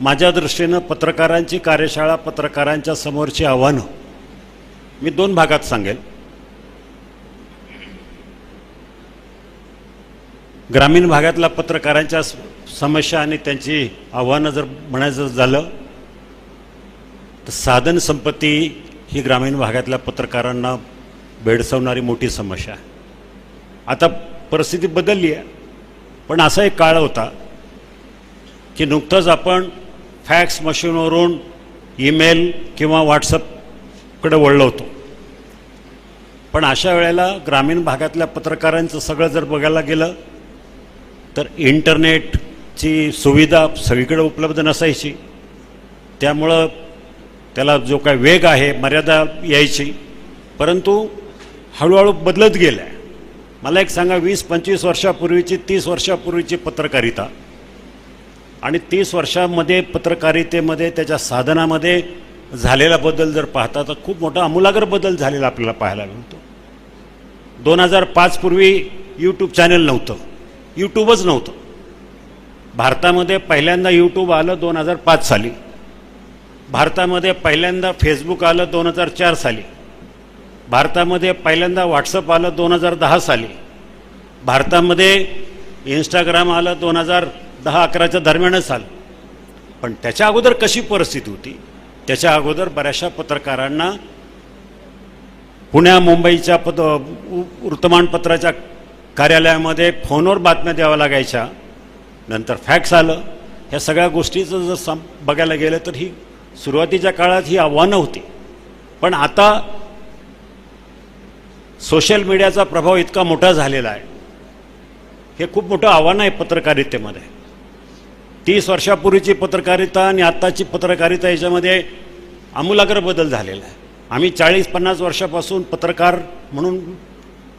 माझ्या दृष्टीनं पत्रकारांची कार्यशाळा पत्रकारांच्या समोरची आव्हानं मी दोन भागात सांगेल. ग्रामीण भागातल्या पत्रकारांच्या समस्या आणि त्यांची आव्हानं जर म्हणायचं झालं तर साधन संपत्ती ही ग्रामीण भागातल्या पत्रकारांना भेडसावणारी मोठी समस्या आहे. आता परिस्थिती बदलली आहे पण असा एक काळ होता की नुकतंच आपण फॅक्स मशीनवरून ईमेल किंवा व्हॉट्सअपकडे वळलो होतो. पण अशा वेळेला ग्रामीण भागातल्या पत्रकारांचं सगळं जर बघायला गेलं तर इंटरनेटची सुविधा सगळीकडे उपलब्ध नसायची. त्यामुळं त्याला जो काय वेग आहे मर्यादा यायची. परंतु हळूहळू बदलत गेल्या. मला एक सांगा वीस पंचवीस वर्षापूर्वीची तीस वर्षापूर्वीची पत्रकारिता आणि तीस वर्षामध्ये पत्रकारितेमध्ये त्याच्या साधनामध्ये झालेला बदल जर पाहता तर खूप मोठा आमूलाग्र बदल झालेला आपल्याला पाहायला मिळतो. दोन हजार पाचपूर्वी यूट्यूब चॅनल नव्हतं. यूट्यूबच नव्हतं. भारतामध्ये पहिल्यांदा यूट्यूब आलं दोन हजार पाच साली. भारतामध्ये पहिल्यांदा फेसबुक आलं दोन हजार चार साली. भारतामध्ये पहिल्यांदा व्हॉट्सअप आलं दोन हजार दहा साली. भारतामध्ये इंस्टाग्राम आलं दोन हजार दहा अकराच्या दरम्यानच आलं पण त्याच्या अगोदर कशी परिस्थिती होती? त्याच्या अगोदर बऱ्याचशा पत्रकारांना पुण्या मुंबईच्या पद वृत्तमानपत्राच्या कार्यालयामध्ये फोनवर बातम्या द्याव्या लागायच्या. नंतर फॅक्स आलं. ह्या सगळ्या गोष्टीचं जर सम बघायला गेलं तर ही सुरुवातीच्या काळात ही आव्हानं होती. पण आता सोशल मीडियाचा प्रभाव इतका मोठा झालेला आहे. हे खूप मोठं आव्हान आहे पत्रकारितेमध्ये. तीस वर्षापूर्वीची पत्रकारिता आणि आत्ताची पत्रकारिता याच्यामध्ये आमूलाग्र बदल झालेला आहे. आम्ही चाळीस पन्नास वर्षापासून पत्रकार म्हणून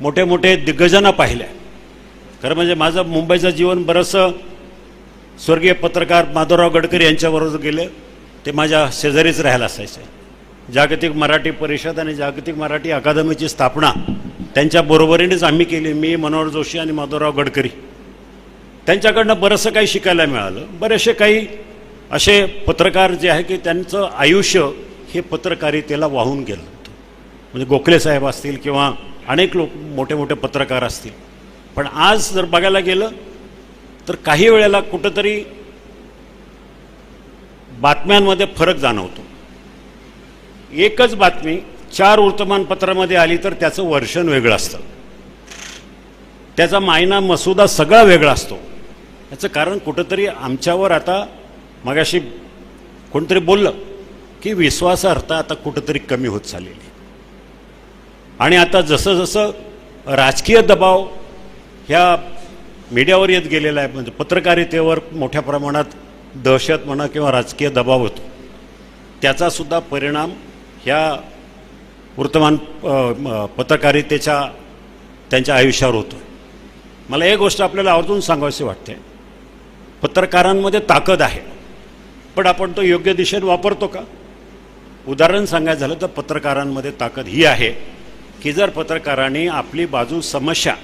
मोठे मोठे दिग्गजांना पाहिल्या. खरं म्हणजे माझं मुंबईचं जीवन बरंचसं स्वर्गीय पत्रकार माधवराव गडकरी यांच्याबरोबर गेले. ते माझ्या शेजारीच राहायला असायचे. जागतिक मराठी परिषद आणि जागतिक मराठी अकादमीची स्थापना त्यांच्या बरोबरीनेच आम्ही केली. मी मनोहर जोशी आणि माधवराव गडकरी. त्यांच्याकडनं बरंचसं काही शिकायला मिळालं. बरेचसे काही असे पत्रकार जे आहे की त्यांचं आयुष्य हे पत्रकारितेला वाहून गेलं होतं. म्हणजे गोखले साहेब असतील किंवा अनेक लोक मोठे मोठे पत्रकार असतील. पण आज जर बघायला गेलं तर काही वेळेला कुठंतरी बातम्यांमध्ये फरक जाणवतो. एकच बातमी चार वर्तमानपत्रामध्ये आली तर त्याचं वर्षण वेगळं असतं. त्याचा मायना मसुदा सगळा वेगळा असतो. याचं कारण कुठंतरी आमच्यावर आता मगाशी कोणतरी बोललं की विश्वासार्हता आता कुठंतरी कमी होत चाललेली आणि आता जसं जसं राजकीय दबाव ह्या मीडियावर येत गेलेला आहे म्हणजे पत्रकारितेवर मोठ्या प्रमाणात दहशत म्हणा किंवा राजकीय दबाव होतो त्याचासुद्धा परिणाम ह्या वर्तमान पत्रकारितेच्या त्यांच्या आयुष्यावर होतो मला एक गोष्ट आपल्याला आवर्जून सांगावीशी वाटते. पत्रकारांमध्ये ताकद आहे. पण आपण तो योग्य दिशेने वापरतो का? उदाहरण सांगायचं झालं तर पत्रकारांमध्ये ताकद ही आहे की जर पत्रकारांनी आपली बाजू समस्या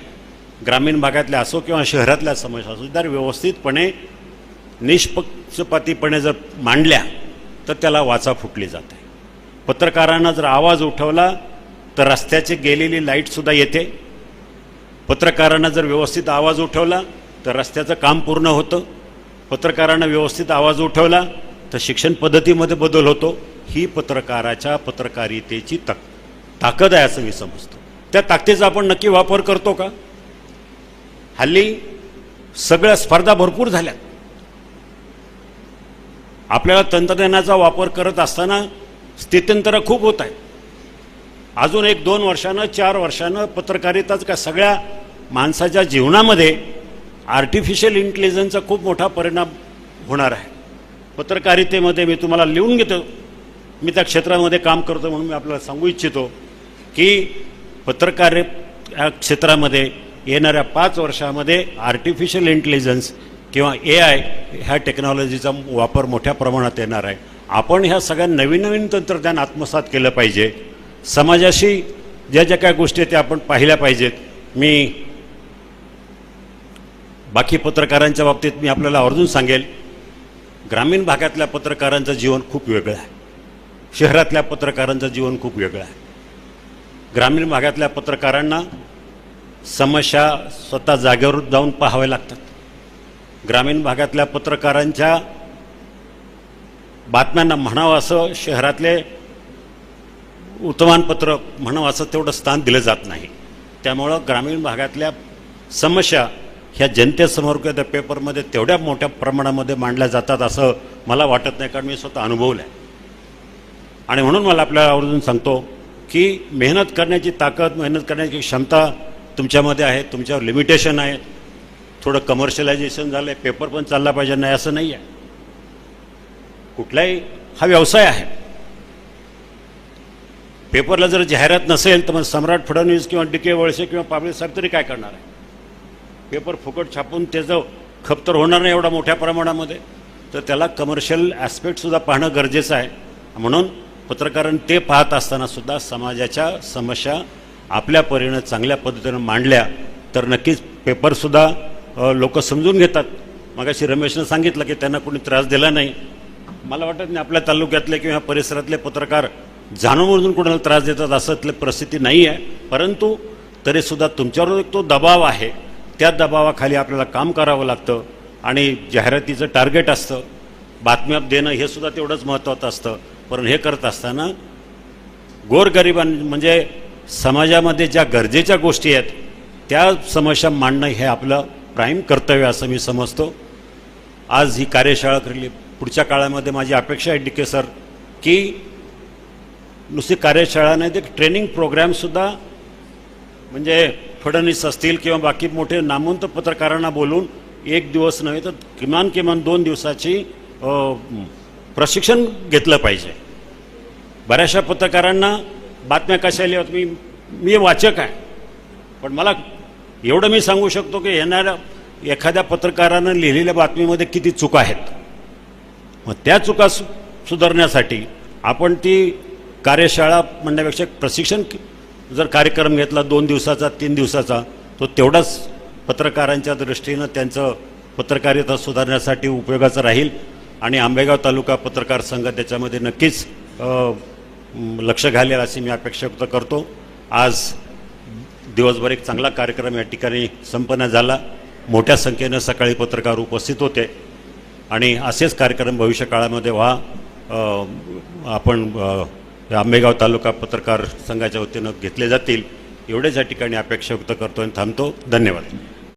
ग्रामीण भागातल्या असो किंवा शहरातल्या समस्या असो जर व्यवस्थितपणे निष्पक्षपातीपणे जर मांडल्या तर त्याला वाचा फुटली जाते. पत्रकारांना जर आवाज उठवला तर रस्त्याची गेलेली लाईटसुद्धा येते. पत्रकारांना जर व्यवस्थित आवाज उठवला तर रस्त्याचं काम पूर्ण होतं. पत्रकारांना व्यवस्थित आवाज उठवला तर शिक्षण पद्धतीमध्ये बदल होतो. ही पत्रकाराच्या पत्रकारितेची तक ताकद आहे असं मी समजतो. त्या ताकदीचा आपण नक्की वापर करतो का? हल्ली सगळ्या स्पर्धा भरपूर झाल्या. आपल्याला तंत्रज्ञानाचा वापर करत असताना स्थित्यंतर खूप होत आहेत. अजून एक दोन वर्षानं चार वर्षानं पत्रकारिताच का सगळ्या माणसाच्या जीवनामध्ये आर्टिफिशियल इंटेलिजन्सचा खूप मोठा परिणाम होणार आहे. पत्रकारितेमध्ये मी तुम्हाला लिहून घेतो. मी त्या क्षेत्रामध्ये काम करतो म्हणून मी आपल्याला सांगू इच्छितो की पत्रकार या क्षेत्रामध्ये येणाऱ्या पाच वर्षामध्ये आर्टिफिशियल इंटेलिजन्स किंवा ए आय ह्या टेक्नॉलॉजीचा वापर मोठ्या प्रमाणात येणार आहे. आपण ह्या सगळ्या नवीन नवीन तंत्रज्ञान आत्मसात केलं पाहिजे. समाजाशी ज्या ज्या काय गोष्टी आहेत त्या आपण पाहिल्या पाहिजेत. मी बाकी पत्रकारांच्या बाबतीत मी आपल्याला आवर्जून सांगेल ग्रामीण भागातल्या पत्रकारांचं जीवन खूप वेगळं आहे. शहरातल्या पत्रकारांचं जीवन खूप वेगळं आहे. ग्रामीण भागातल्या पत्रकारांना समस्या स्वतः जागेवर जाऊन पाहाव्या लागतात. ग्रामीण भागातल्या पत्रकारांच्या बातम्यांना म्हणावं असं शहरातले उत्तमानपत्र म्हणावं असं तेवढं स्थान दिलं जात नाही. त्यामुळं ग्रामीण भागातल्या समस्या ह्या जनतेसमोर किंवा त्या पेपरमध्ये तेवढ्या मोठ्या प्रमाणामध्ये मांडल्या जातात असं मला वाटत नाही कारण मी स्वतः अनुभवलं आहे आणि म्हणून मला आपल्याला आवर्जून सांगतो की मेहनत करण्याची ताकद मेहनत करण्याची क्षमता तुमच्यामध्ये आहे तुमच्यावर लिमिटेशन आहे. थोडं कमर्शियलायझेशन झालं आहे पेपर पण चालला पाहिजे नाही असं नाही आहे कुठलाही हा व्यवसाय आहे. पेपरला जर जाहिरात नसेल तर मग सम्राट फडणवीस किंवा डी के वळसे किंवा पाबळे साहेब तरी काय करणार आहे? पेपर फुकट छापून त्याचं खप तर होणार नाही एवढा मोठ्या प्रमाणामध्ये तर त्याला कमर्शियल ॲस्पेक्टसुद्धा पाहणं गरजेचं आहे. म्हणून पत्रकारांनी ते पाहत असतानासुद्धा समाजाच्या समस्या आपल्या परीनं चांगल्या पद्धतीनं मांडल्या तर नक्कीच पेपरसुद्धा लोक समजून घेतात. मगाशी रमेशनं सांगितलं की त्यांना कोणी त्रास दिला नाही. मला वाटत नाही आपल्या तालुक्यातले किंवा परिसरातले पत्रकार जाणून कोणाला त्रास देतात असं परिस्थिती नाही आहे परंतु तरीसुद्धा तुमच्यावर एक तो दबाव आहे. त्या दबावाखाली आपल्याला काम करावं लागतं आणि जाहिरातीचं टार्गेट असतं. बातम्या देणं हे सुद्धा तेवढंच महत्त्वाचं असतं. पण हे करत असताना गोरगरिबां म्हणजे समाजामध्ये ज्या गरजेच्या गोष्टी आहेत त्या समस्या मांडणं हे आपलं प्राईम कर्तव्य असं मी समजतो. आज ही कार्यशाळा करली. पुढच्या काळामध्ये माझी अपेक्षा आहे डी के सर की नुसती कार्यशाळा नाही ते ट्रेनिंग प्रोग्रॅमसुद्धा म्हणजे फडणवीस असतील किंवा बाकी मोठे नामवंत पत्रकारांना बोलून एक दिवस नव्हे तर किमान किमान दोन दिवसाची प्रशिक्षण घेतलं पाहिजे. बऱ्याचशा पत्रकारांना बातम्या कशा लिहाव्यात मी मी वाचक आहे. पण मला एवढं मी सांगू शकतो की येणाऱ्या एखाद्या पत्रकारानं लिहिलेल्या बातमीमध्ये किती चुका आहेत. मग त्या चुका सु सुधारण्यासाठी आपण ती कार्यशाळा म्हणण्यापेक्षा प्रशिक्षण जर कार्यक्रम घेतला दोन दिवसाचा तीन दिवसाचा तो तेवढाच पत्रकारांच्या दृष्टीनं त्यांचं पत्रकारिता सुधारण्यासाठी उपयोगाचा राहील. आणि आंबेगाव तालुका पत्रकार संघ त्याच्यामध्ये नक्कीच लक्ष घालेल अशी मी अपेक्षा व्यक्त करतो. आज दिवसभर एक चांगला कार्यक्रम या ठिकाणी संपन्न झाला. मोठ्या संख्येनं सकाळी पत्रकार उपस्थित होते. आणि असेच कार्यक्रम भविष्य काळामध्ये व्हा. आपण आंबेगाव तालुका पत्रकार संघाच्या वतीनं घेतले जातील. एवढेच या ठिकाणी अपेक्षा व्यक्त करतो आणि थांबतो. धन्यवाद.